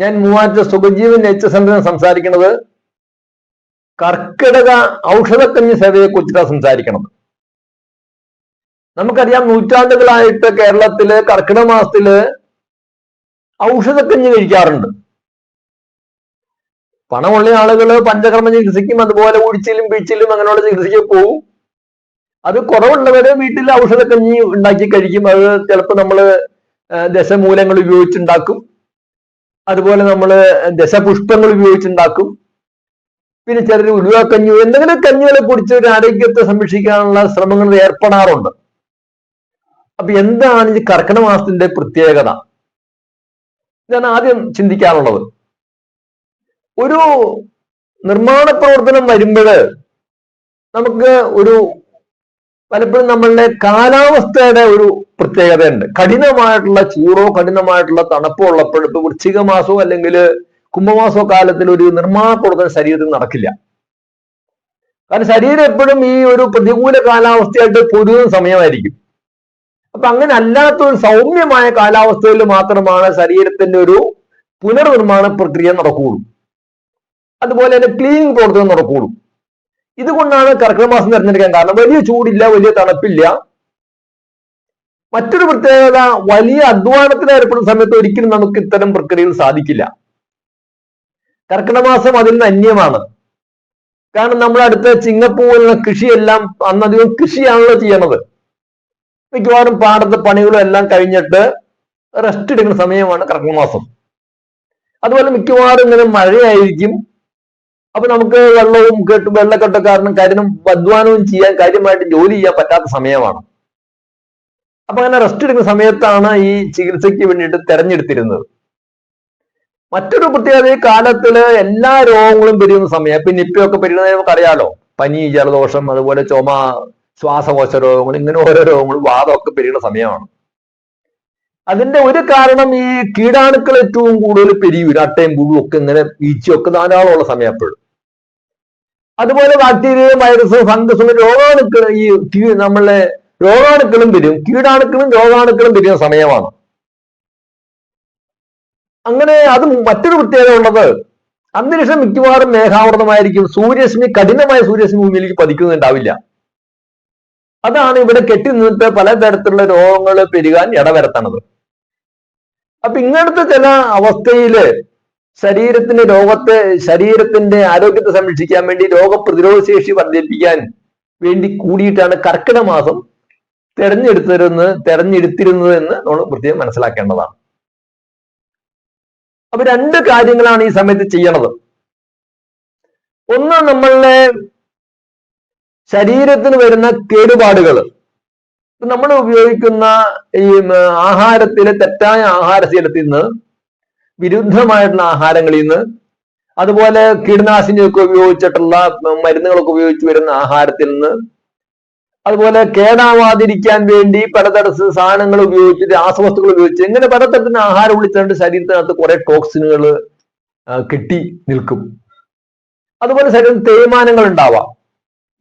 ഞാൻ മൂവാറ്റ സുഖജീവൻ എച്ച് സെന്ററിന് സംസാരിക്കുന്നത് കർക്കിടക ഔഷധക്കഞ്ഞ് സേവയെ കുറിച്ചിട്ടാണ് സംസാരിക്കണം നമുക്കറിയാം നൂറ്റാണ്ടുകളായിട്ട് കേരളത്തിൽ കർക്കിടക മാസത്തിൽ ഔഷധക്കഞ്ഞ് കഴിക്കാറുണ്ട്. പണമുള്ള ആളുകൾ പഞ്ചകർമ്മ ചികിത്സിക്കും അതുപോലെ ഉഴിച്ചിലും പിഴിച്ചിലും അങ്ങനെയുള്ള ചികിത്സയ്ക്ക് പോവും. അത് കുറവുള്ളവരെ വീട്ടിൽ ഔഷധക്കഞ്ഞി ഉണ്ടാക്കി കഴിക്കും. അത് ചിലപ്പോൾ നമ്മൾ ദശമൂലങ്ങൾ ഉപയോഗിച്ചുണ്ടാക്കും. അതുപോലെ നമ്മൾ ദശപുഷ്പങ്ങൾ ഉപയോഗിച്ചുണ്ടാക്കും. പിന്നെ ചിലർ ഉലുവാക്കഞ്ഞു എന്തെങ്കിലും കഞ്ഞികളെ കുടിച്ച് ഒരു ആരോഗ്യത്തെ സംരക്ഷിക്കാനുള്ള ശ്രമങ്ങളിൽ ഏർപ്പെടാറുണ്ട്. അപ്പൊ എന്താണ് ഈ കർക്കിടക മാസത്തിന്റെ പ്രത്യേകത? ഞാൻ ആദ്യം ചിന്തിക്കാറുള്ളത് ഒരു നിർമ്മാണ പ്രവർത്തനം വരുമ്പോൾ നമുക്ക് ഒരു പലപ്പോഴും നമ്മളുടെ കാലാവസ്ഥയുടെ ഒരു പ്രത്യേകതയുണ്ട്. കഠിനമായിട്ടുള്ള ചൂടോ കഠിനമായിട്ടുള്ള തണുപ്പോ ഉള്ളപ്പോൾ ഇപ്പൊ വൃശ്ചിക അല്ലെങ്കിൽ കുംഭമാസോ കാലത്തിൽ ഒരു നിർമ്മാണ പ്രവർത്തനം ശരീരത്തിൽ നടക്കില്ല. കാരണം ശരീരം എപ്പോഴും ഈ ഒരു പ്രതികൂല കാലാവസ്ഥയായിട്ട് പൊരുതുന്ന സമയമായിരിക്കും. അപ്പൊ അങ്ങനെ അല്ലാത്ത ഒരു സൗമ്യമായ കാലാവസ്ഥയിൽ മാത്രമാണ് ശരീരത്തിന്റെ ഒരു പുനർനിർമ്മാണ പ്രക്രിയ നടക്കുകയുള്ളൂ. അതുപോലെ തന്നെ ക്ലീനിങ് പ്രവർത്തനം നടക്കുകയുള്ളൂ. ഇതുകൊണ്ടാണ് കർക്കിടക മാസം തിരഞ്ഞെടുക്കാൻ കാരണം വലിയ ചൂടില്ല വലിയ തണുപ്പില്ല. മറ്റൊരു പ്രത്യേകത വലിയ അധ്വാനത്തിന് ഏർപ്പെടുന്ന സമയത്ത് ഒരിക്കലും നമുക്ക് ഇത്തരം പ്രക്രിയകൾ സാധിക്കില്ല. കർക്കിടമാസം അതിൽ നിന്ന് അന്യമാണ്. കാരണം നമ്മുടെ അടുത്ത ചിങ്ങപ്പൂവിലുള്ള കൃഷിയെല്ലാം അന്നധികം കൃഷിയാണല്ലോ ചെയ്യണത്. മിക്കവാറും പാടത്തെ പണികളും എല്ലാം കഴിഞ്ഞിട്ട് റെസ്റ്റ് എടുക്കുന്ന സമയമാണ് കർക്കിടമാസം അതുപോലെ മിക്കവാറും ഇങ്ങനെ മഴയായിരിക്കും. അപ്പൊ നമുക്ക് വെള്ളവും കെട്ട് വെള്ളക്കെട്ട് കാരണം കാര്യം അധ്വാനവും ചെയ്യാൻ കാര്യമായിട്ട് ജോലി ചെയ്യാൻ പറ്റാത്ത സമയമാണ്. അപ്പൊ അങ്ങനെ റെസ്റ്റ് എടുക്കുന്ന സമയത്താണ് ഈ ചികിത്സയ്ക്ക് വേണ്ടിയിട്ട് തെരഞ്ഞെടുത്തിരുന്നത്. മറ്റൊരു പ്രത്യേകത ഈ കാലത്തിൽ എല്ലാ രോഗങ്ങളും പെരുകുന്ന സമയം ഇപ്പൊ നിപ്പയൊക്കെ പെരുകുന്നത് നമുക്ക് അറിയാലോ പനി ജലദോഷം അതുപോലെ ചുമ ശ്വാസകോശ രോഗങ്ങൾ ഇങ്ങനെ ഓരോ രോഗങ്ങളും വാദമൊക്കെ പെരുകുന്ന സമയമാണ്. അതിന്റെ ഒരു കാരണം ഈ കീടാണുക്കൾ ഏറ്റവും കൂടുതൽ പെരുകും അട്ടയും പുഴുവും ഒക്കെ ഇങ്ങനെ ഈച്ചയൊക്കെ ധാരാളം ഉള്ള സമയം അപ്പോഴും അതുപോലെ ബാക്ടീരിയയും വൈറസും ഫംഗസും രോഗാണുക്കൾ ഈ നമ്മളെ രോഗാണുക്കളും വരും കീടാണുക്കളും രോഗാണുക്കളും വരുന്ന സമയമാണ്. അങ്ങനെ അത് മറ്റൊരു പ്രത്യേകത ഉള്ളത്. അന്തരീക്ഷം മിക്കവാറും മേഘാവൃതമായിരിക്കും. സൂര്യരശ്മി കഠിനമായ സൂര്യരശ്മി ഭൂമിയിലേക്ക് പതിക്കുന്നുണ്ടാവില്ല. അതാണ് ഇവിടെ കെട്ടി നിന്നിട്ട് പലതരത്തിലുള്ള രോഗങ്ങൾ പെരുകാൻ ഇടവരുത്തണത്. അപ്പൊ ഇങ്ങനത്തെ ചില അവസ്ഥയിൽ ശരീരത്തിന്റെ രോഗത്തെ ശരീരത്തിന്റെ ആരോഗ്യത്തെ സംരക്ഷിക്കാൻ വേണ്ടി രോഗപ്രതിരോധ ശേഷി വർദ്ധിപ്പിക്കാൻ വേണ്ടി കൂടിയിട്ടാണ് കർക്കിടക മാസം തെരഞ്ഞെടുത്തിരുന്നത് തെരഞ്ഞെടുത്തിരുന്നത് എന്ന് നമ്മൾ പ്രത്യേകം മനസ്സിലാക്കേണ്ടതാണ്. അപ്പൊ രണ്ട് കാര്യങ്ങളാണ് ഈ സമയത്ത് ചെയ്യണത്. ഒന്ന് നമ്മളുടെ ശരീരത്തിന് വരുന്ന കേടുപാടുകൾ നമ്മൾ ഉപയോഗിക്കുന്ന ഈ ആഹാരത്തിലെ തെറ്റായ ആഹാരശീലത്തിൽ നിന്ന് വിരുദ്ധമായിട്ടുള്ള ആഹാരങ്ങളിൽ നിന്ന് അതുപോലെ കീടനാശിനിയൊക്കെ ഉപയോഗിച്ചിട്ടുള്ള മരുന്നുകളൊക്കെ ഉപയോഗിച്ച് വരുന്ന ആഹാരത്തിൽ നിന്ന് അതുപോലെ കേടാവാതിരിക്കാൻ വേണ്ടി പലതരത്തിൽ സാധനങ്ങൾ ഉപയോഗിച്ച് രാസവസ്തുക്കൾ ഉപയോഗിച്ച് ഇങ്ങനെ പലതരത്തിന് ആഹാരം വിളിച്ചുകൊണ്ട് ശരീരത്തിനകത്ത് കുറെ ടോക്സിനുകൾ കെട്ടി നിൽക്കും. അതുപോലെ ശരീരം തേയ്മാനങ്ങൾ ഉണ്ടാവാം.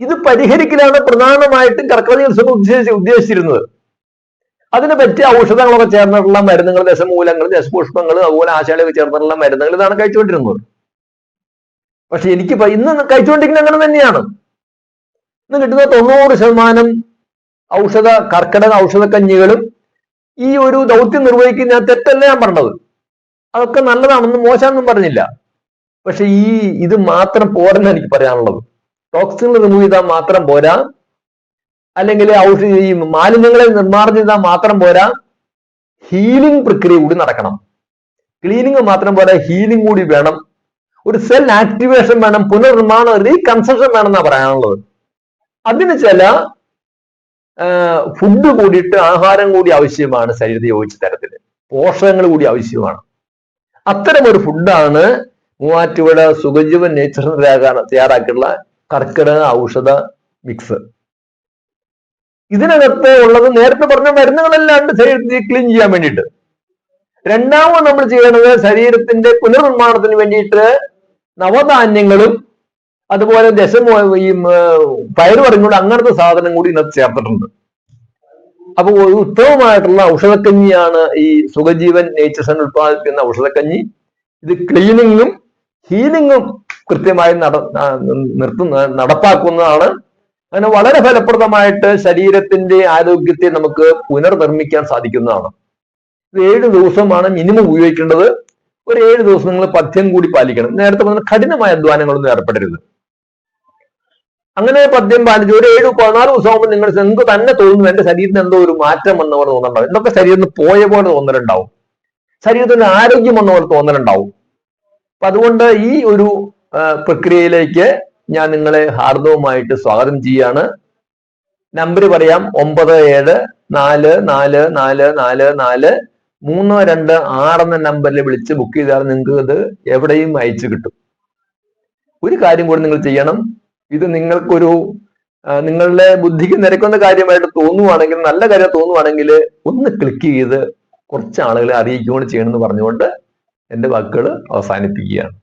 ഇത് പരിഹരിക്കലാണ് പ്രധാനമായിട്ടും കർക്കിടക ചികിത്സ ഉദ്ദേശിച്ച് ഉദ്ദേശിച്ചിരുന്നത്. അതിന് പറ്റിയ ഔഷധങ്ങളൊക്കെ ചേർന്നിട്ടുള്ള മരുന്നുകൾ ദശമൂലങ്ങൾ ദശപുഷ്പങ്ങൾ അതുപോലെ ആശാലൊക്കെ ചേർന്നിട്ടുള്ള മരുന്നുകൾ ഇതാണ് കഴിച്ചുകൊണ്ടിരുന്നത്. പക്ഷെ എനിക്ക് ഇന്ന് കഴിച്ചുകൊണ്ടിരിക്കുന്നത് അങ്ങനെ തന്നെയാണ്. ഇന്ന് കിട്ടുന്ന തൊണ്ണൂറ് ശതമാനം ഔഷധ കർക്കിടക ഔഷധക്കഞ്ഞികളും ഈ ഒരു ദൗത്യം നിർവഹിക്കുന്ന തെറ്റല്ല ഞാൻ പറഞ്ഞത്. അതൊക്കെ നല്ലതാണെന്നും മോശമാണെന്നും പറഞ്ഞില്ല. പക്ഷെ ഈ ഇത് മാത്രം പോരെന്ന് എനിക്ക് പറയാനുള്ളത്. ടോക്സിനുകൾ റിമൂവ് ചെയ്താൽ മാത്രം പോരാ. അല്ലെങ്കിൽ ഔഷധ ഈ മാലിന്യങ്ങളെ നിർമ്മാർജനം ചെയ്താൽ മാത്രം പോരാ. ഹീലിംഗ് പ്രക്രിയ കൂടി നടക്കണം. ക്ലീനിങ് മാത്രം പോരാ ഹീലിംഗ് കൂടി വേണം. ഒരു സെൽ ആക്ടിവേഷൻ വേണം പുനർനിർമ്മാണം റീകൺസ്ട്രക്ഷൻ വേണം എന്നാണ് പറയാനുള്ളത്. അതിന് ചില ഫുഡ് കൂടിയിട്ട് ആഹാരം കൂടി ആവശ്യമാണ് ശരീരത്തിൽ യോജിച്ച തരത്തിൽ പോഷകങ്ങൾ കൂടി ആവശ്യമാണ്. അത്തരം ഒരു ഫുഡാണ് മൂവാറ്റുപുഴ സുഖജീവൻ നേച്ചർ തയ്യാറാക്കിയിട്ടുള്ള കർക്കിടക ഔഷധ മിക്സ് ഇതിനകത്ത് ഉള്ളത് നേരത്തെ പറഞ്ഞ മരുന്നുകളെല്ലാം ഉണ്ട് ശരീരത്തിൽ ക്ലീൻ ചെയ്യാൻ വേണ്ടിയിട്ട്. രണ്ടാമത് നമ്മൾ ചെയ്യേണ്ടത് ശരീരത്തിന്റെ പുനർനിർമ്മാണത്തിന് വേണ്ടിയിട്ട് നവധാന്യങ്ങളും അതുപോലെ ദശമോ ഈ പയറുവർഗങ്ങളും അങ്ങനത്തെ സാധനം കൂടി ഇതിനകത്ത് ചേർത്തിട്ടുണ്ട്. അപ്പോൾ ഒരു ഉത്തമമായിട്ടുള്ള ഔഷധക്കഞ്ഞിയാണ് ഈ സുഖജീവൻ നേച്ചർ സെൻ ഉത്പാദിപ്പിക്കുന്ന ഔഷധക്കഞ്ഞി. ഇത് ക്ലീനിങ്ങും ഹീലിങ്ങും കൃത്യമായി നട നിർത്തുന്ന നടപ്പാക്കുന്നതാണ്. അങ്ങനെ വളരെ ഫലപ്രദമായിട്ട് ശരീരത്തിന്റെ ആരോഗ്യത്തെ നമുക്ക് പുനർനിർമ്മിക്കാൻ സാധിക്കുന്നതാണ്. ഇത് ഏഴ് ദിവസമാണ് മിനിമം ഉപയോഗിക്കേണ്ടത്. ഒരു ഏഴ് ദിവസം നിങ്ങൾ പഥ്യം കൂടി പാലിക്കണം. നേരത്തെ പറഞ്ഞ കഠിനമായ അധ്വാനങ്ങളൊന്നും ഏർപ്പെടരുത്. അങ്ങനെ പദ്യം പാലിച്ച് ഒരു ഏഴ് പതിനാല് ദിവസം ആകുമ്പോൾ നിങ്ങൾ എന്ത് തന്നെ തോന്നുന്നു എന്റെ ശരീരത്തിന് എന്തോ ഒരു മാറ്റം വന്ന പോലെ തോന്നുന്നുണ്ടാവും എന്തൊക്കെ ശരീരത്തിന് പോയ പോലെ തോന്നലുണ്ടാവും. ശരീരത്തിന് ആരോഗ്യം വന്ന പോലെ തോന്നലുണ്ടാവും. അപ്പൊ അതുകൊണ്ട് ഈ ഒരു പ്രക്രിയയിലേക്ക് ഞാൻ നിങ്ങളെ ഹാർദവുമായിട്ട് സ്വാഗതം ചെയ്യാണ്. നമ്പർ പറയാം ഒമ്പത് ഏഴ് നാല് നാല് നാല് നാല് നാല് മൂന്ന് രണ്ട് ആറ് എന്ന നമ്പറിൽ വിളിച്ച് ബുക്ക് ചെയ്താൽ നിങ്ങൾക്ക് ഇത് എവിടെയും അയച്ചു കിട്ടും. ഒരു കാര്യം കൂടി നിങ്ങൾ ചെയ്യണം. ഇത് നിങ്ങൾക്കൊരു നിങ്ങളുടെ ബുദ്ധിക്ക് നിരക്കുന്ന കാര്യമായിട്ട് തോന്നുവാണെങ്കിൽ നല്ല കാര്യം തോന്നുവാണെങ്കിൽ ഒന്ന് ക്ലിക്ക് ചെയ്ത് കുറച്ച് ആളുകളെ അറിയിക്കുകയാണ് ചെയ്യണമെന്ന് പറഞ്ഞുകൊണ്ട് എന്റെ വാക്കുകൾ അവസാനിപ്പിക്കുകയാണ്.